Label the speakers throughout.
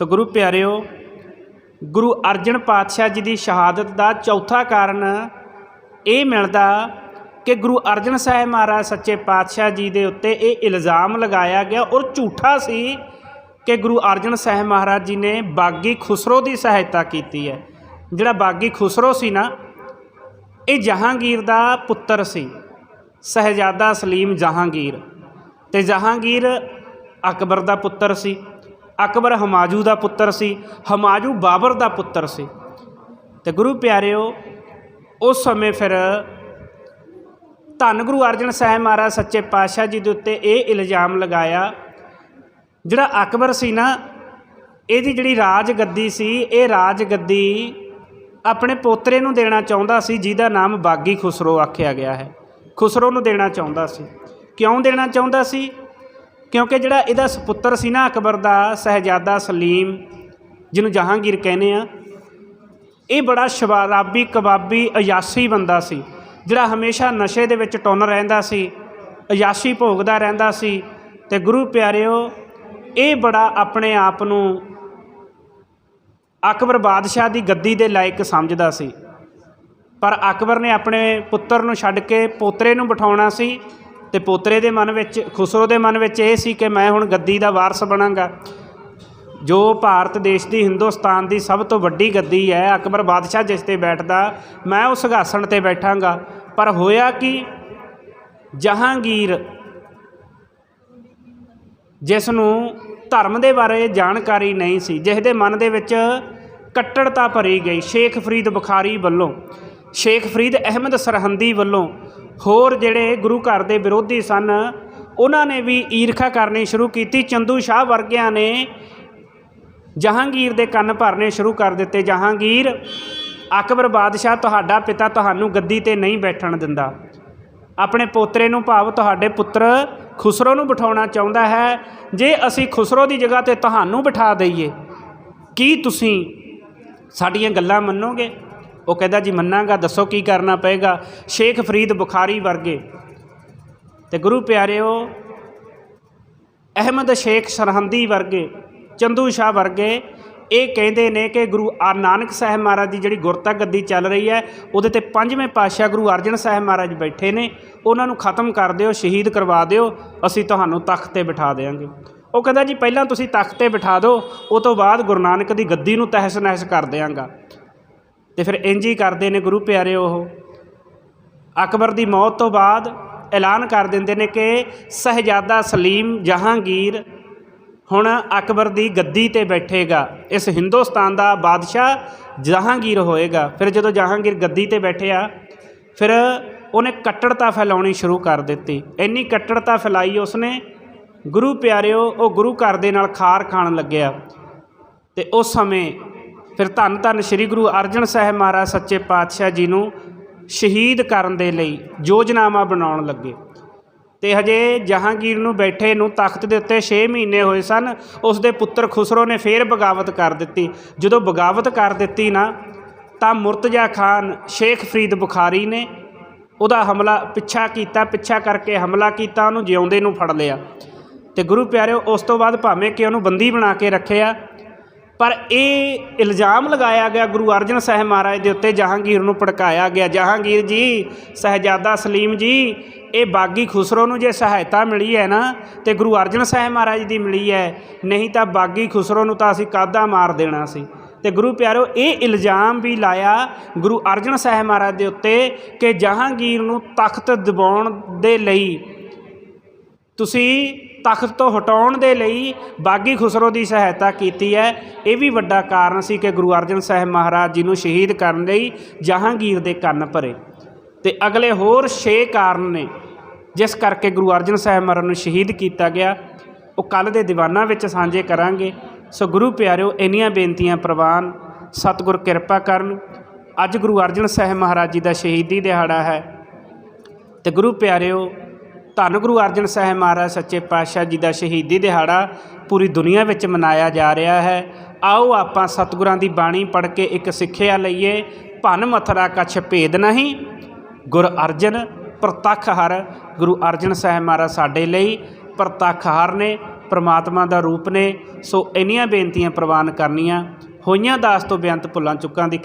Speaker 1: ਸੋ ਗੁਰੂ ਪਿਆਰਿਓ, ਗੁਰੂ ਅਰਜਨ ਪਾਤਸ਼ਾਹ ਜੀ ਦੀ ਸ਼ਹਾਦਤ ਦਾ ਚੌਥਾ ਕਾਰਨ ਇਹ ਮਿਲਦਾ ਕਿ ਗੁਰੂ ਅਰਜਨ ਸਾਹਿਬ ਮਹਾਰਾਜ ਸੱਚੇ ਪਾਤਸ਼ਾਹ ਜੀ ਦੇ ਉੱਤੇ ਇਹ ਇਲਜ਼ਾਮ ਲਗਾਇਆ ਗਿਆ ਔਰ ਝੂਠਾ ਸੀ ਕਿ ਗੁਰੂ ਅਰਜਨ ਸਾਹਿਬ ਮਹਾਰਾਜ ਜੀ ਨੇ ਬਾਗੀ ਖੁਸਰੋ ਦੀ ਸਹਾਇਤਾ ਕੀਤੀ ਹੈ। ਜਿਹੜਾ ਬਾਗੀ ਖੁਸਰੋ ਸੀ ਨਾ, ਇਹ ਜਹਾਂਗੀਰ ਦਾ ਪੁੱਤਰ ਸੀ, ਸਹਿਜਾਦਾ ਸਲੀਮ ਜਹਾਂਗੀਰ। ਤੇ ਜਹਾਂਗੀਰ ਅਕਬਰ ਦਾ ਪੁੱਤਰ ਸੀ। ਅਕਬਰ ਹਮਾਜੂ ਦਾ ਪੁੱਤਰ ਸੀ, ਹਮਾਜੂ ਬਾਬਰ ਦਾ ਪੁੱਤਰ ਸੀ। ਤੇ ਗੁਰੂ ਪਿਆਰਿਓ, ਉਸ ਸਮੇਂ ਫਿਰ ਧੰਨ ਗੁਰੂ ਅਰਜਨ ਸਾਹਿਬ ਮਹਾਰਾਜ ਸੱਚੇ ਪਾਤਸ਼ਾਹ ਜੀ ਦੇ ਉੱਤੇ ਇਹ ਇਲਜ਼ਾਮ ਲਗਾਇਆ, ਜਿਹੜਾ ਅਕਬਰ ਸੀ ਨਾ, ਇਹਦੀ ਜਿਹੜੀ ਰਾਜ ਗੱਦੀ ਸੀ, ਇਹ ਰਾਜ ਗੱਦੀ ਆਪਣੇ ਪੋਤਰੇ ਨੂੰ ਦੇਣਾ ਚਾਹੁੰਦਾ ਸੀ, ਜਿਹਦਾ ਨਾਮ ਬਾਗੀ ਖੁਸਰੋ ਆਖਿਆ ਗਿਆ ਹੈ। ਖੁਸਰੋ ਨੂੰ ਦੇਣਾ ਚਾਹੁੰਦਾ ਸੀ। ਕਿਉਂ ਦੇਣਾ ਚਾਹੁੰਦਾ ਸੀ? ਕਿਉਂਕਿ ਜਿਹੜਾ ਇਹਦਾ ਸੁਪੁੱਤਰ ਸੀ ਨਾ ਅਕਬਰ ਦਾ, ਸਹਿਜਾਦਾ ਸਲੀਮ, ਜਿਹਨੂੰ ਜਹਾਂਗੀਰ ਕਹਿੰਦੇ ਆ, ਇਹ ਬੜਾ ਸ਼ਰਾਬੀ, ਕਬਾਬੀ, ਅਯਾਸੀ ਬੰਦਾ ਸੀ, ਜਿਹੜਾ ਹਮੇਸ਼ਾ ਨਸ਼ੇ ਦੇ ਵਿੱਚ ਟੁੰਨ ਰਹਿੰਦਾ ਸੀ, ਅਯਾਸੀ ਭੋਗਦਾ ਰਹਿੰਦਾ ਸੀ ਤੇ ਗੁਰੂ ਪਿਆਰਿਓ, ਇਹ ਬੜਾ ਆਪਣੇ ਆਪ ਨੂੰ ਅਕਬਰ ਬਾਦਸ਼ਾਹ ਦੀ ਗੱਦੀ ਦੇ ਲਾਇਕ ਸਮਝਦਾ ਸੀ। ਪਰ ਅਕਬਰ ਨੇ ਆਪਣੇ ਪੁੱਤਰ ਨੂੰ ਛੱਡ ਕੇ ਪੋਤਰੇ ਨੂੰ ਬਿਠਾਉਣਾ ਸੀ ਤੇ ਪੋਤਰੇ ਦੇ ਮਨ ਵਿੱਚ, ਖੁਸਰੋ ਦੇ ਮਨ ਵਿੱਚ ਇਹ ਸੀ ਕਿ ਮੈਂ ਹੁਣ ਗੱਦੀ ਦਾ ਵਾਰਸ ਬਣਾਂਗਾ। ਜੋ ਭਾਰਤ ਦੇਸ਼ ਦੀ ਹਿੰਦੁਸਤਾਨ ਦੀ ਸਭ ਤੋਂ ਵੱਡੀ ਗੱਦੀ ਹੈ, ਅਕਬਰ ਬਾਦਸ਼ਾਹ ਜਿਸ ਤੇ ਬੈਠਦਾ, ਮੈਂ ਉਸ ਸਿੰਘਾਸਣ ਤੇ ਬੈਠਾਂਗਾ। ਪਰ ਹੋਇਆ ਕਿ? ਜਹਾਂਗੀਰ ਜਿਸ ਨੂੰ ਧਰਮ ਦੇ ਬਾਰੇ ਜਾਣਕਾਰੀ ਨਹੀਂ ਸੀ ਜਿਸ ਦੇ ਮਨ ਦੇ ਵਿੱਚ ਕੱਟੜਤਾ ਭਰੀ ਗਈ, ਸ਼ੇਖ ਫਰੀਦ ਬੁਖਾਰੀ ਵੱਲੋਂ। ਸ਼ੇਖ ਫਰੀਦ ਅਹਿਮਦ ਸਰਹੰਦੀ ਵੱਲੋਂ ਹੋਰ ਜਿਹੜੇ ਗੁਰੂ ਘਰ ਦੇ ਵਿਰੋਧੀ ਸਨ, ਉਹਨਾਂ ਨੇ ਵੀ ਈਰਖਾ ਕਰਨੀ ਸ਼ੁਰੂ ਕੀਤੀ। ਚੰਦੂ ਸ਼ਾਹ ਵਰਗਿਆਂ ਨੇ ਜਹਾਂਗੀਰ ਦੇ ਕੰਨ ਭਰਨੇ ਸ਼ੁਰੂ ਕਰ ਦਿੱਤੇ। ਜਹਾਂਗੀਰ, ਅਕਬਰ ਬਾਦਸ਼ਾਹ ਤੁਹਾਡਾ ਪਿਤਾ ਤੁਹਾਨੂੰ ਗੱਦੀ ਤੇ ਨਹੀਂ ਬੈਠਣ ਦਿੰਦਾ। ਆਪਣੇ ਪੋਤਰੇ ਨੂੰ ਭਾਵ ਤੁਹਾਡੇ ਪੁੱਤਰ ਖੁਸਰੋ ਨੂੰ ਬਿਠਾਉਣਾ ਚਾਹੁੰਦਾ ਹੈ। ਜੇ ਅਸੀਂ ਖੁਸਰੋ ਦੀ ਜਗ੍ਹਾ ਤੇ ਤੁਹਾਨੂੰ ਬਿਠਾ ਦਈਏ, ਕੀ ਤੁਸੀਂ ਸਾਡੀਆਂ ਗੱਲਾਂ ਮੰਨੋਗੇ? ਉਹ ਕਹਿੰਦਾ ਜੀ ਮੰਨਾਂਗਾ, ਦੱਸੋ ਕੀ ਕਰਨਾ ਪਏਗਾ? ਸ਼ੇਖ ਫਰੀਦ ਬੁਖਾਰੀ ਵਰਗੇ। ਤੇ ਗੁਰੂ ਪਿਆਰਿਓ, ਅਹਿਮਦ ਸ਼ੇਖ ਸਰਹੰਦੀ ਵਰਗੇ, ਚੰਦੂ ਸ਼ਾਹ ਵਰਗੇ, ਇਹ ਕਹਿੰਦੇ ਨੇ ਕਿ ਗੁਰੂ ਆ- ਨਾਨਕ ਸਾਹਿਬ ਮਹਾਰਾਜ ਦੀ ਜਿਹੜੀ ਗੁਰਤਾ ਗੱਦੀ ਚੱਲ ਰਹੀ ਹੈ, ਉਹਦੇ ਤੇ ਪੰਜਵੇਂ ਪਾਤਸ਼ਾਹ ਗੁਰੂ ਅਰਜਨ ਸਾਹਿਬ ਮਹਾਰਾਜ ਬੈਠੇ ਨੇ, ਉਹਨਾਂ ਨੂੰ ਖਤਮ ਕਰ ਦਿਓ, ਸ਼ਹੀਦ ਕਰਵਾ ਦਿਓ, ਅਸੀਂ ਤੁਹਾਨੂੰ ਤਖਤ ਤੇ ਬਿਠਾ ਦੇਵਾਂਗੇ ਉਹ ਕਹਿੰਦਾ ਜੀ ਪਹਿਲਾਂ ਤੁਸੀਂ ਤਖਤ ਤੇ ਬਿਠਾ ਦਿਓ, ਉਹ ਤੋਂ ਬਾਅਦ ਗੁਰੂ ਨਾਨਕ ਦੀ ਗੱਦੀ ਨੂੰ ਤਹਿਸ ਨਹਿਸ ਕਰ ਦਿਆਂਗਾ। ਤੇ ਫਿਰ ਇੰਜ ਹੀ ਕਰਦੇ ਨੇ ਗੁਰੂ ਪਿਆਰੇ ਉਹ। ਅਕਬਰ ਦੀ ਮੌਤ ਤੋਂ ਬਾਅਦ ਐਲਾਨ ਕਰ ਦਿੰਦੇ ਨੇ ਕਿ ਸਹਿਜਾਦਾ ਸਲੀਮ ਜਹਾਂਗੀਰ ਹੁਣ ਅਕਬਰ ਦੀ ਗੱਦੀ ਤੇ ਬੈਠੇਗਾ। ਇਸ ਹਿੰਦੁਸਤਾਨ ਦਾ ਬਾਦਸ਼ਾਹ ਜਹਾਂਗੀਰ ਹੋਏਗਾ। ਫਿਰ ਜਦੋਂ ਜਹਾਂਗੀਰ ਗੱਦੀ ਤੇ ਬੈਠਿਆ, ਫਿਰ ਉਹਨੇ ਕੱਟੜਤਾ ਫੈਲਾਉਣੀ ਸ਼ੁਰੂ ਕਰ ਦਿੱਤੀ। ਇੰਨੀ ਕੱਟੜਤਾ ਫੈਲਾਈ ਉਸਨੇ, ਗੁਰੂ ਪਿਆਰਿਓ, ਉਹ ਗੁਰੂ ਘਰ ਦੇ ਨਾਲ ਖਾਰ ਖਾਣ ਲੱਗਿਆ। ਤੇ ਉਸ ਸਮੇਂ ਫਿਰ ਧੰਨ ਧੰਨ ਸ੍ਰੀ ਗੁਰੂ ਅਰਜਨ ਸਾਹਿਬ ਮਹਾਰਾਜ ਸੱਚੇ ਪਾਤਸ਼ਾਹ ਜੀ ਨੂੰ ਸ਼ਹੀਦ ਕਰਨ ਦੇ ਲਈ ਯੋਜਨਾਵਾਂ ਬਣਾਉਣ ਲੱਗੇ। ਤੇ ਹਜੇ ਜਹਾਂਗੀਰ ਨੂੰ ਬੈਠੇ ਨੂੰ ਤਖਤ ਦੇ ਉੱਤੇ 6 ਮਹੀਨੇ ਹੋਏ ਸਨ ਉਸ ਦੇ ਪੁੱਤਰ ਖੁਸਰੋ ਨੇ ਫੇਰ ਬਗਾਵਤ ਕਰ ਦਿੱਤੀ। ਜਦੋਂ ਬਗਾਵਤ ਕਰ ਦਿੱਤੀ ਨਾ, ਤਾਂ ਮੁਰਤਜ਼ਾ ਖਾਨ, ਸ਼ੇਖ ਫਰੀਦ ਬੁਖਾਰੀ ਨੇ ਉਹਦਾ ਹਮਲਾ ਪਿੱਛਾ ਕੀਤਾ, ਪਿੱਛਾ ਕਰਕੇ ਹਮਲਾ ਕੀਤਾ, ਉਹਨੂੰ ਜਿਉਂਦੇ ਨੂੰ ਫੜ ਲਿਆ। ਤੇ ਗੁਰੂ ਪਿਆਰਿਓ, ਉਸ ਤੋਂ ਬਾਅਦ ਭਾਵੇਂ ਕਿ ਉਹਨੂੰ ਬੰਦੀ ਬਣਾ ਕੇ ਰੱਖਿਆ ਪਰ ਇਹ ਇਲਜ਼ਾਮ ਲਗਾਇਆ ਗਿਆ ਗੁਰੂ ਅਰਜਨ ਸਾਹਿਬ ਮਹਾਰਾਜ ਦੇ ਉੱਤੇ, ਜਹਾਂਗੀਰ ਨੂੰ ਭੜਕਾਇਆ ਗਿਆ। ਜਹਾਂਗੀਰ ਜੀ, ਸਹਿਜਾਦਾ ਸਲੀਮ ਜੀ, ਇਹ ਬਾਗੀ ਖੁਸਰੋ ਨੂੰ ਜੇ ਸਹਾਇਤਾ ਮਿਲੀ ਹੈ ਨਾ, ਤੇ ਗੁਰੂ ਅਰਜਨ ਸਾਹਿਬ ਮਹਾਰਾਜ ਦੀ ਮਿਲੀ ਹੈ। ਨਹੀਂ ਤਾਂ ਬਾਗੀ ਖੁਸਰੋ ਨੂੰ ਤਾਂ ਅਸੀਂ ਕਾਦਾ ਮਾਰ ਦੇਣਾ ਸੀ। ਤੇ ਗੁਰੂ ਪਿਆਰਿਓ ਇਹ ਇਲਜ਼ਾਮ ਵੀ ਲਾਇਆ ਗੁਰੂ ਅਰਜਨ ਸਾਹਿਬ ਮਹਾਰਾਜ ਦੇ ਉੱਤੇ ਕਿ ਜਹਾਂਗੀਰ ਨੂੰ ਤਖਤ ਦਿਵਾਉਣ ਦੇ ਲਈ ਤੁਸੀਂ ਤਖਤ ਤੋਂ ਹਟਾਉਣ ਦੇ ਲਈ ਬਾਗੀ ਖੁਸਰੋ ਦੀ ਸਹਾਇਤਾ ਕੀਤੀ ਹੈ। ਇਹ ਵੀ ਵੱਡਾ ਕਾਰਨ ਸੀ ਕਿ ਗੁਰੂ ਅਰਜਨ ਸਾਹਿਬ ਮਹਾਰਾਜ ਜੀ ਨੂੰ ਸ਼ਹੀਦ ਕਰਨ ਲਈ ਜਹਾਂਗੀਰ ਦੇ ਕੰਨ ਭਰੇ। ਤੇ ਅਗਲੇ ਹੋਰ 6 ਕਾਰਨ ਨੇ, ਜਿਸ ਕਰਕੇ ਗੁਰੂ ਅਰਜਨ ਸਾਹਿਬ ਮਹਾਰਾਜ ਨੂੰ ਸ਼ਹੀਦ ਕੀਤਾ ਗਿਆ। ਉਹ ਕੱਲ ਦੇ ਦੀਵਾਨਾਂ ਵਿੱਚ ਸਾਂਝੇ ਕਰਾਂਗੇ। ਸੋ ਗੁਰੂ ਪਿਆਰਿਓ, ਇੰਨੀਆਂ ਬੇਨਤੀਆਂ ਪ੍ਰਵਾਨ, ਸਤਿਗੁਰ ਕਿਰਪਾ ਕਰਨ। ਅੱਜ ਗੁਰੂ ਅਰਜਨ ਸਾਹਿਬ ਮਹਾਰਾਜ ਜੀ ਦਾ ਸ਼ਹੀਦੀ ਦਿਹਾੜਾ ਹੈ। ਤੇ ਗੁਰੂ ਪਿਆਰਿਓ ਧੰਨ ਗੁਰੂ ਅਰਜਨ ਸਾਹਿਬ ਮਹਾਰਾਜ, ਸੱਚੇ ਪਾਤਸ਼ਾਹ ਜੀ ਦਾ ਸ਼ਹੀਦੀ ਦਿਹਾੜਾ ਪੂਰੀ ਦੁਨੀਆ ਵਿੱਚ ਮਨਾਇਆ ਜਾ ਰਿਹਾ ਹੈ। ਆਓ ਆਪਾਂ ਸਤਿਗੁਰਾਂ ਦੀ ਬਾਣੀ ਪੜ੍ਹ ਕੇ ਇੱਕ ਸਿੱਖਿਆ ਲਈਏ। ਭਨ ਮਥਰਾ ਕਛ ਭੇਦ ਨਹੀਂ, ਗੁਰ ਅਰਜਨ ਪ੍ਰਤੱਖ ਹਰ। ਗੁਰੂ ਅਰਜਨ ਸਾਹਿਬ ਮਹਾਰਾਜ ਸਾਡੇ ਲਈ ਪ੍ਰਤੱਖ ਹਰ ਨੇ, ਪ੍ਰਮਾਤਮਾ ਦਾ ਰੂਪ ਨੇ। ਸੋ ਇੰਨੀਆਂ ਬੇਨਤੀਆਂ ਪ੍ਰਵਾਨ ਕਰਨੀਆਂ। ਹੋਈਆਂ ਦਾਸ ਤੋਂ ਬੇਅੰਤ ਭੁੱਲਾਂ ਚੁੱਕਾਂ ਦੀ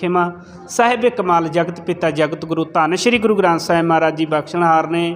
Speaker 1: ਸਾਹਿਬ ਕਮਾਲ ਜਗਤ ਪਿਤਾ ਜਗਤ ਗੁਰੂ। ਧੰਨ ਸ੍ਰੀ ਗੁਰੂ ਗ੍ਰੰਥ ਸਾਹਿਬ ਮਹਾਰਾਜ ਜੀ ਬਖਸ਼ਣਹਾਰ ਨੇ।